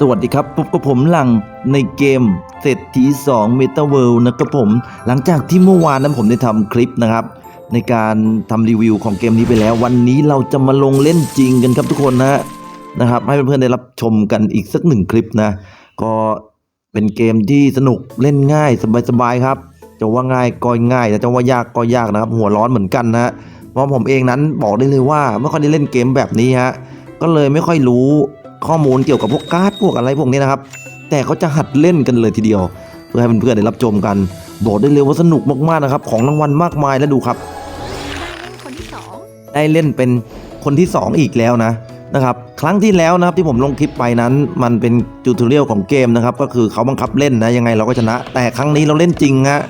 สวัสดีครับพบกับผมหลังในเกมเศรษฐี2 Meta World นะครับผม หลังจากที่เมื่อวานนั้นผมได้ทำคลิปนะครับ ในการทำรีวิวของเกมนี้ไปแล้ว วันนี้เราจะมาลงเล่นจริงกันครับทุกคนนะนะครับ ให้เพื่อนๆได้รับชมกันอีกสักหนึ่งคลิปนะ ก็เป็นเกมที่สนุกเล่นง่ายสบายๆครับ จะว่าง่ายก็ง่ายแต่จะว่ายากก็ยากนะครับ หัวร้อนเหมือนกันนะฮะเพราะผมเองนั้นบอกได้เลยว่าไม่ค่อยได้เล่นเกมแบบนี้ฮะก็เลยไม่ค่อยรู้ ข้อมูลเกี่ยวกับพวกการ์ดพวกอะไรพวกนี้นะครับ แต่เขาจะหัดเล่นกันเลยทีเดียว เพื่อให้เพื่อนๆได้รับชมกันบอกได้เลยว่าสนุกมากๆนะครับ ของรางวัลมากมายแล้วดูครับ คนที่สองได้เล่นเป็นคนที่ 2 อีกแล้วนะนะครับครั้งที่แล้วนะครับที่ผมลงคลิปไปนั้น มันเป็นจูทูเรียลของเกมนะครับก็คือเขาบังคับเล่นนะยังไงเราก็ชนะ แต่ครั้งนี้เราเล่นจริงฮะ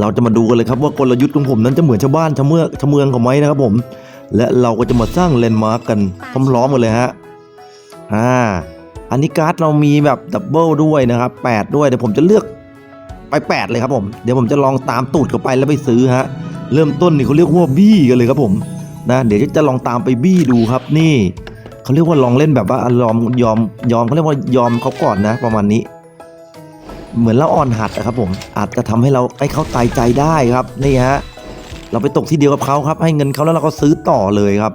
เราจะมาดูกันเลยครับว่ากลยุทธ์ของผมนั้นจะเหมือนชาวบ้านชาวเมืองชาวเมืองเขาไหมนะครับผม และเราก็จะมาสร้างเลนด์มาร์กกันพร้อมๆกันเลยฮะ อ่าอันนี้การ์ดเรามีแบบดับเบิลด้วยนะครับ 8 ด้วยเดี๋ยวผมจะเลือกไป 8 เลยครับผม เดี๋ยวผมจะลองตามตูดเข้าไปแล้วไปซื้อฮะ เริ่มต้นนี่เขาเรียกว่าบี้กันเลยครับผมนะเดี๋ยวจะลองตามไปบี้ดูครับนี่เขาเรียกว่าลองเล่นแบบว่ายอมยอมยอมเขาเรียกว่ายอมเขาก่อนนะ ประมาณนี้ เหมือนเราอ่อนหัดนะครับผมอาจจะทำให้เราให้เขาตายใจได้ครับนี่ฮะเราไปตกที่เดียวกับเขาครับ ให้เงินเขาแล้วเราก็ซื้อต่อเลยครับ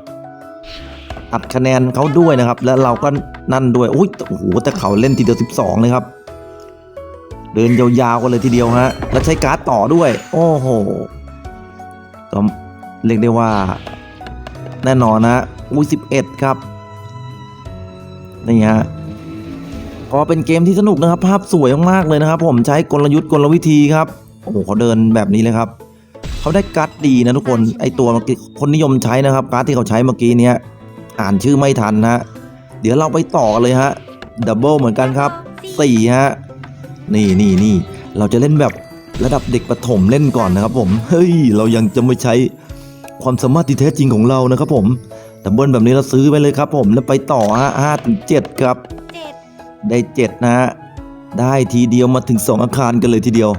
อัดคะแนนเขาด้วยนะครับ แล้วเราก็นั่นด้วยอุ้ยโอ้โหแต่เขาเล่นทีเดียว12 เลยครับ เดินยาวๆกันเลยทีเดียวฮะแล้วใช้การ์ดต่อด้วย โอ้โหก็เรียกได้ว่า แน่นอนนะอุ้ยสิบเอ็ดครับนี่ฮะก็เป็นเกมที่สนุกนะครับ ภาพสวยมากๆเลยนะครับ ผมใช้กลยุทธ์กลวิธีครับโอ้โหเขาเดินแบบนี้เลยครับเขาได้การ์ดดีนะทุกคนไอตัวเมื่อกี้คนนิยมใช้นะครับ การ์ดที่เขาใช้เมื่อกี้เนี้ย อ่านชื่อไม่ทันนะฮะ เดี๋ยวเราไปต่อกันเลยฮะ ดับเบิลเหมือนกันครับสี่ฮะ นี่นี่นี่ เราจะเล่นแบบระดับเด็กประถมเล่นก่อนนะครับผม เฮ้ย เรายังจะไม่ใช้ความสามารถที่แท้จริงของเรานะครับผม ดับเบิลแบบนี้เราซื้อไปเลยครับผม แล้วไปต่อฮะห้าถึงเจ็ดครับเจ็ดได้เจ็ดนะฮะ ได้ทีเดียวมาถึงสองอาคารกันเลยทีเดียว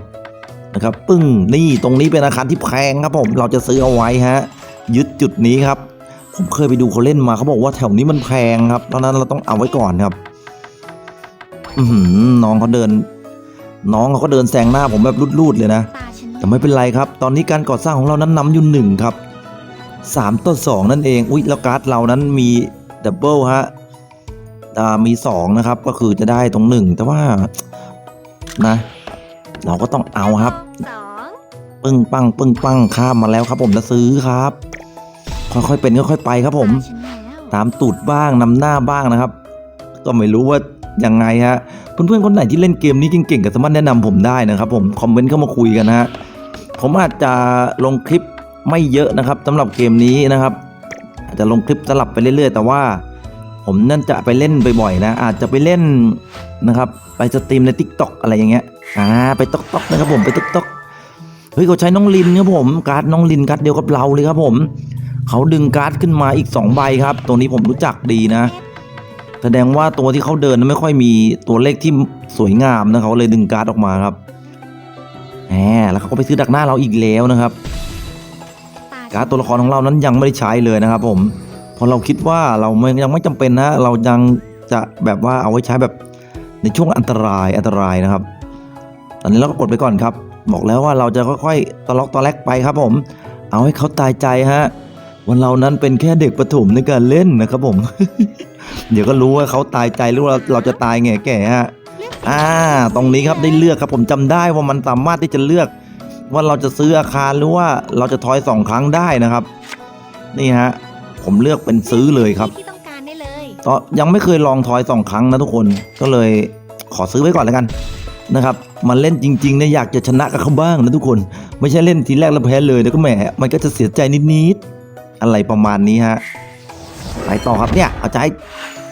นะครับ ปึ้ง นี่ตรงนี้เป็นอาคารที่แพงครับผม เราจะซื้อเอาไว้ฮะ ยึดจุดนี้ครับ ผมเคยไปดูเขาเล่นมาเขาบอกว่าแถวนี้มันแพงครับเพราะฉะนั้นเราต้องเอาไว้ก่อนครับ อือหือน้องเขาเดิน น้องเขาก็เดินแซงหน้าผมแบบรูดๆเลยนะตาฉันแต่ไม่เป็นไรครับ ตอนนี้การก่อสร้างของเรานั้นนำอยู่หนึ่งครับ3ต่อ2นั่นเองอุ๊ยแล้วการ์ดเรานั้นมีดับเบิลฮะอ่ามี2นะครับ ก็คือจะได้ตรงหนึ่งแต่ว่านะ เราก็ต้องเอาครับสองปึ้งปังปึ้งปังข้ามมาแล้วครับ ผมจะซื้อครับ ค่อยๆเป็นค่อยๆไปครับผม ตาฉันแล้วตามตูดบ้างนำหน้าบ้างนะครับ ก็ไม่รู้ว่ายังไงฮะเพื่อนๆคนไหนที่เล่นเกมนี้เก่งๆก็สามารถแนะนำผมได้นะครับผมคอมเมนต์เข้ามาคุยกันนะฮะผมอาจจะลงคลิปไม่เยอะนะครับสำหรับเกมนี้นะครับ อาจจะลงคลิปสลับไปเรื่อยๆ แต่ว่าผมนั่นจะไปเล่นบ่อยๆนะ อาจจะไปเล่นนะครับไปสตรีมใน t ิ k t o k อะไรอย่างเงี้ยอ่าไปตอกๆนะครับผมไปตอกๆเฮ้ยเขาใช้น้องลินครับผมการ์ดน้องลินการ์ดเดียวกับเราเลยครับผม เขาดึงการ์ดขึ้นมาอีก 2 ใบครับ ตัวนี้ผมรู้จักดีนะ แสดงว่าตัวที่เขาเดินนั้นไม่ค่อยมีตัวเลขที่สวยงามนะเขาเลยดึงการ์ดออกมาครับแหมแล้วเขาก็ไปซื้อดักหน้าเราอีกแล้วนะครับ การ์ดตัวละครของเรานั้นยังไม่ได้ใช้เลยนะครับ ผมเพราะเราคิดว่าเรายังไม่จำเป็นนะ เรายังจะแบบว่าเอาไว้ใช้แบบในช่วงอันตรายอันตรายนะครับ ตอนนี้เราก็กดไปก่อนครับ บอกแล้วว่าเราจะค่อยๆตะล็อกตะแลกไปครับผม เอาให้เขาตายใจฮะ วันเรานั้นเป็นแค่เด็กประถมในการเล่นนะครับผม เดี๋ยวก็รู้ว่าเขาตายใจหรือว่าเราจะตายแง่แก่ฮะอ่า ตรงนี้ครับได้เลือกครับผมจำได้ว่ามันสามารถที่จะเลือกว่าเราจะซื้ออาคารหรือว่าเราจะทอยสองครั้งได้นะครับ นี่ฮะ ผมเลือกเป็นซื้อเลยครับที่ต้องการได้เลยยังไม่เคยลองทอยสองครั้งนะทุกคนก็เลยขอซื้อไว้ก่อนแล้วกันนะครับมันเล่นจริงๆเนี่ยอยากจะชนะกับเขาบ้างนะทุกคน ไม่ใช่เล่นทีแรกแล้วแพ้เลยแล้วก็แหมมันก็จะเสียใจนิดๆ อะไรประมาณนี้ฮะไปต่อครับเนี่ยเอาใจ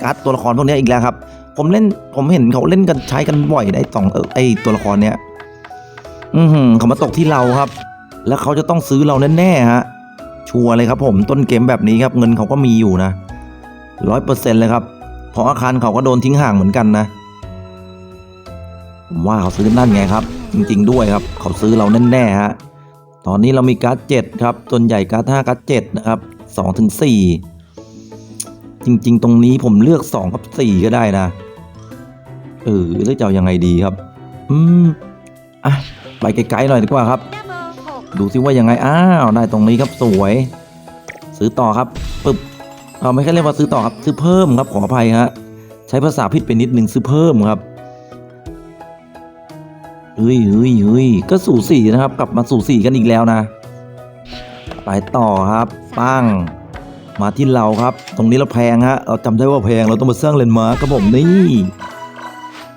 การ์ดตัวละครพวกนี้อีกแล้วครับ ผมเล่นผมเห็นเขาเล่นกันใช้กันบ่อยได้สองเออไอตัวละครเนี้ยอือหือเขามาตกที่เราครับ แล้วเขาจะต้องซื้อเราแน่ๆฮะชัวร์เลยครับผมต้นเกมแบบนี้ครับเงินเขาก็มีอยู่นะร้อยเปอร์เซ็นต์เลยครับเพราะอาคารเขาก็โดนทิ้งห่างเหมือนกันนะผมว่าเขาซื้อนั่นไงครับ จริง ๆ ด้วยครับ เขาซื้อเราแน่ๆฮะ ตอนนี้เรามีการ์ดเจ็ดครับส่วนใหญ่การ์ดห้าการ์ดเจ็ดนะครับสองถึงสี่จริง ๆ ตรงนี้ผมเลือกสองกับสี่ก็ได้นะเออแล้วจะเอายังไงดีครับ อืมอะไปไกลๆหน่อยดีกว่าครับ ดูซิว่ายังไงอ้าวได้ตรงนี้ครับสวย ซื้อต่อครับปึ๊บเราไม่ใช่เรียกว่าซื้อต่อครับซื้อเพิ่มครับขออภัยฮะใช้ภาษาผิดไปนิดนึงซื้อเพิ่มครับ เฮ้ยเฮ้ยเฮ้ยก็สู่สี่นะครับ กลับมาสู่สี่กันอีกแล้วนะ ไปต่อครับปั้งมาที่เราครับ ตรงนี้เราแพงฮะเราจำได้ว่าแพงเราต้องมาสร้างเลนมาร์ครับผมนี่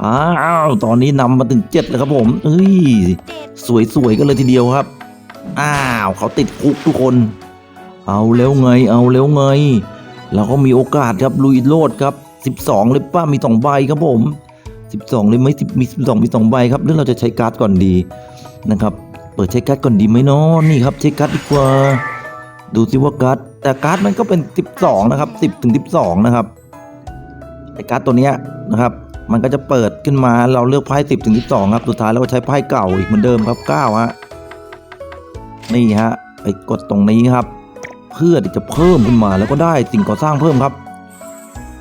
อ้าวตอนนี้นำมาถึงเจ็ดแล้วครับผมเฮ้ยสวยๆกันเลยทีเดียวครับ อ้าวเขาติดคุกทุกคน เอาแล้วไงเอาแล้วไงเราก็มีโอกาสครับลุยโลดครับ 12เลยป้ามีสองใบครับผม 12เลยไหมมี12มีสองใบครับหรือเราจะใช้การ์ดก่อนดีนะครับ เปิดใช้การ์ดก่อนดีไหมเนาะนี่ครับใช้การ์ดดีกว่า ดูสิว่าการ์ดแต่การ์ดมันก็เป็น 12 นะครับ 10ถึง12 นะครับไอการ์ดตัวเนี้ยนะครับ มันก็จะเปิดขึ้นมาเราเลือกไพ่10ถึง12 ครับสุดท้ายเราก็ใช้ไพ่เก่าอีกเหมือนเดิมครับ9ฮะนี่ฮะไปกดตรงนี้ครับ เพื่อที่จะเพิ่มขึ้นมาแล้วก็ได้สิ่งก่อสร้างเพิ่มครับ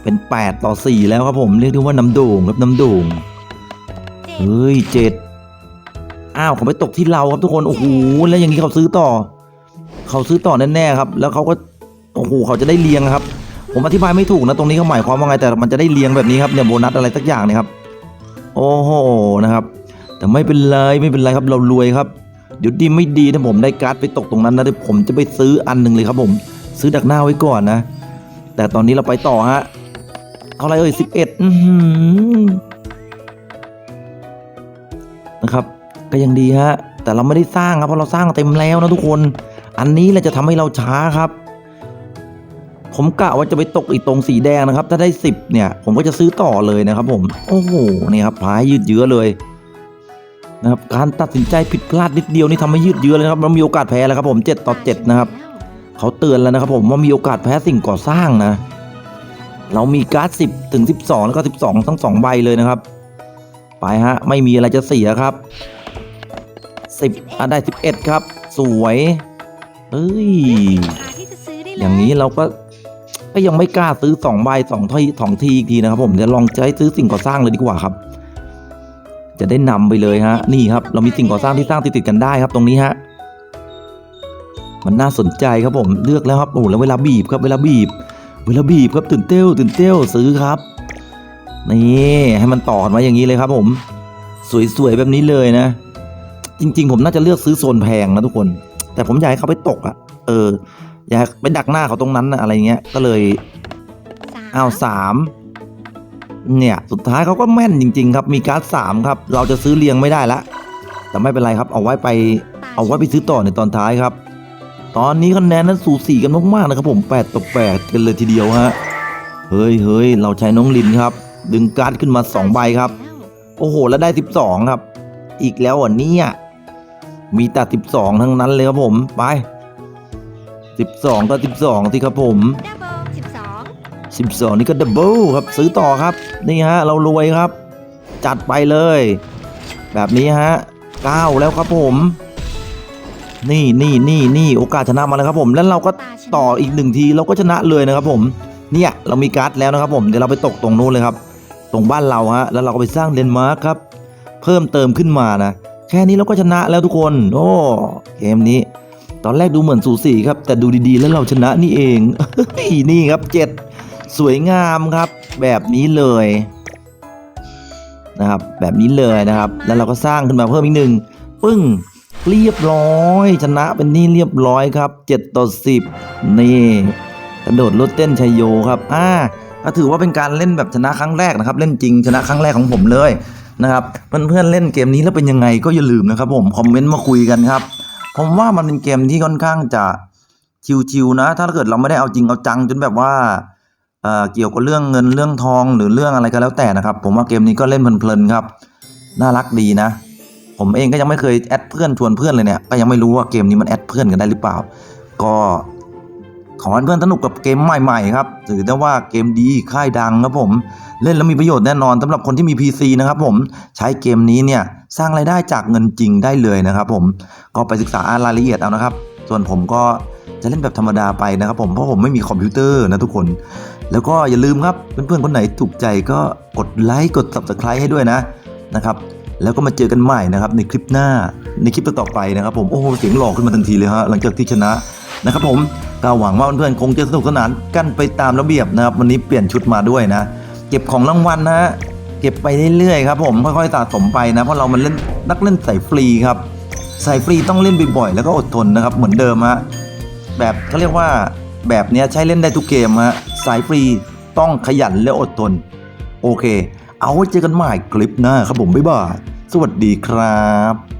เป็น 8 ต่อ 4 แล้วครับผมเรียกได้ว่าน้ำโด่งครับน้ำโด่งเจ็ดเฮ้ยเจ็ดอ้าวเขาไปตกที่เราครับทุกคนโอ้โหแล้วอย่างนี้เขาซื้อต่อ เขาซื้อต่อแน่ๆครับ แล้วเขาก็โอ้โหเขาจะได้เรียงครับ ผมอธิบายไม่ถูกนะตรงนี้เขาหมายความว่าไงแต่มันจะได้เรียงแบบนี้ครับเนี่ยโบนัสอะไรสักอย่างเนี่ยครับโอ้โหนะครับ แต่ไม่เป็นไรไม่เป็นไรครับเรารวยครับเดี๋ยวดีไม่ดีถ้าผมได้การ์ดไปตกตรงนั้นนะเดี๋ยวผมจะไปซื้ออันหนึ่งเลยครับผม ซื้อดักหน้าไว้ก่อนนะ แต่ตอนนี้เราไปต่อฮะ เอาอะไรเอ่ยสิบเอ็ดนะครับ ก็ยังดีฮะ แต่เราไม่ได้สร้างครับเพราะเราสร้างเต็มแล้วนะทุกคน อันนี้แหละจะทำให้เราช้าครับ ผมกะว่าจะไปตกอีกตรงสีแดงนะครับ ถ้าได้สิบเนี่ย ผมก็จะซื้อต่อเลยนะครับ ผม โอ้โหนี่ครับพายยืดเยื้อเลยนะครับการตัดสินใจผิดพลาดนิดเดียวนี่ทำให้ยืดเยื้อเลยครับเรามีโอกาสแพ้แล้วครับผมเจ็ดต่อเจ็ดนะครับเขาเตือนแล้วนะครับผมว่ามีโอกาสแพ้สิ่งก่อสร้างนะ เรามีการ์ดสิบถึงสิบสองแล้วก็สิบสองทั้งสองใบเลยนะครับ ไปฮะ ไม่มีอะไรจะเสียครับสิบอะได้สิบเอ็ดครับ สวยเอ้ยราคาที่จะซื้อได้เลยอย่างนี้เราก็ก็ยังไม่กล้าซื้อสองใบสองทีสองทีอีกทีนะครับผมเดี๋ยวลองใช้ซื้อสิ่งก่อสร้างเลยดีกว่าครับ จะได้นำไปเลยฮะ นี่ครับ เรามีสิ่งก่อสร้างที่สร้างติดๆกันได้ครับ ตรงนี้ฮะมันน่าสนใจครับผมเลือกแล้วครับโอ้แล้วเวลาบีบครับเวลาบีบ เวลาบีบครับตื่นเต้วตื่นเต้วซื้อครับ นี่ให้มันต่อกันมาอย่างนี้เลยครับผม สวยๆแบบนี้เลยนะ จริง ๆ ผมน่าจะเลือกซื้อโซนแพงนะทุกคน แต่ผมอยากให้เขาไปตกอะเออ อยากไปดักหน้าเขาตรงนั้นนะอะไรเงี้ย ก็เลยสามอ้าวสามเนี่ย สุดท้ายเขาก็แม่นจริง ๆ ครับ มีการ์ดสามครับ เราจะซื้อเรียงไม่ได้ละแต่ไม่เป็นไรครับ เอาไว้ไป เอาไว้ไปซื้อต่อในตอนท้ายครับ ตอนนี้คะแนนนั้นสูสีกันมากๆนะครับผม8ต่อ8กันเลยทีเดียวฮะเฮ้ยเฮ้ยเราใช้น้องลินครับ ดึงการ์ดขึ้นมา2ใบครับ โอ้โห แล้วได้ 12 ครับ อีกแล้วอะเนี่ยมีแต่12 ทั้งนั้นเลยครับผมไป 12 ก็ 12สิครับผมดับเบิลสิบสอง12 นี่ก็ดับเบิลครับซื้อต่อครับ นี่ฮะ เรารวยครับ จัดไปเลย แบบนี้ฮะ 9 แล้วครับผม นี่นี่นี่นี่โอกาสชนะมาแล้วครับผม แล้วเราก็ต่ออีกหนึ่งทีเราก็ชนะเลยนะครับผม เนี่ยเรามีการ์ดแล้วนะครับผมเดี๋ยวเราไปตกตรงนู้นเลยครับ ตรงบ้านเราฮะแล้วเราก็ไปสร้างเดนมาร์คครับเพิ่มเติมขึ้นมานะแค่นี้เราก็ชนะแล้วทุกคน โอ้เกมนี้ ตอนแรกดูเหมือนสูสีครับ แต่ดูดีๆ แล้วเราชนะนี่เองนี่ครับเจ็ดสวยงามครับ แบบนี้เลยนะครับ แบบนี้เลยนะครับ แล้วเราก็สร้างขึ้นมาเพิ่มอีกหนึ่งปึ้ง เรียบร้อย ชนะเป็นนี่เรียบร้อยครับ 7 ต่อ 10 นี่กระโดดรถเต้นชัยโยครับอ่าก็ถือว่าเป็นการเล่นแบบชนะครั้งแรกนะครับ เล่นจริงชนะครั้งแรกของผมเลยนะครับเพื่อนๆเล่นเกมนี้แล้วเป็นยังไงก็อย่าลืมนะครับ ผมคอมเมนต์มาคุยกันครับผมว่ามันเป็นเกมที่ค่อนข้างจะชิวๆนะ ถ้าเกิดเราไม่ได้เอาจริงเอาจังจนแบบว่าเอ่อเกี่ยวกับเรื่องเงินเรื่องทองหรือเรื่องอะไรก็แล้วแต่นะครับ ผมว่าเกมนี้ก็เล่นเพลินๆครับ น่ารักดีนะ ผมเองก็ยังไม่เคยแอดเพื่อนชวนเพื่อนเลยเนี่ยก็ยังไม่รู้ว่าเกมนี้มันแอดเพื่อนกันได้หรือเปล่า ก็ขอให้เพื่อนสนุกกับเกมใหม่ๆครับถือได้ว่าเกมดีค่ายดังครับผม เล่นแล้วมีประโยชน์แน่นอนสำหรับคนที่มี PC นะครับผมใช้เกมนี้เนี่ยสร้างรายได้จากเงินจริงได้เลยนะครับผมก็ไปศึกษารายละเอียดเอานะครับ ส่วนผมก็จะเล่นแบบธรรมดาไปนะครับผมเพราะผมไม่มีคอมพิวเตอร์นะทุกคน แล้วก็อย่าลืมครับเพื่อนๆคนไหนถูกใจก็กดไลค์กด subscribe ให้ด้วยนะนะครับ แล้วก็มาเจอกันใหม่นะครับในคลิปหน้าในคลิปต่อๆไปนะครับ ผมโอ้โหเสียงหล่อขึ้นมาทันทีเลยฮะหลังจากที่ชนะนะครับผมก็หวังว่าเพื่อนๆคงจะสนุกสนานกันไปตามระเบียบนะครับ วันนี้เปลี่ยนชุดมาด้วยนะ เก็บของรางวัลนะฮะเก็บไปเรื่อยๆครับผมค่อยๆสะสมไปนะ เพราะเรามันเล่นนักเล่นสายฟรีครับสายฟรีต้องเล่นบ่อยๆแล้วก็อดทนนะครับ เหมือนเดิมฮะแบบเขาเรียกว่าแบบนี้ใช้เล่นได้ทุกเกมฮะสายฟรีต้องขยันและอดทน โอเค เอาไว้เจอกันใหม่คลิปหน้าครับผมบ๊ายบายสวัสดีครับ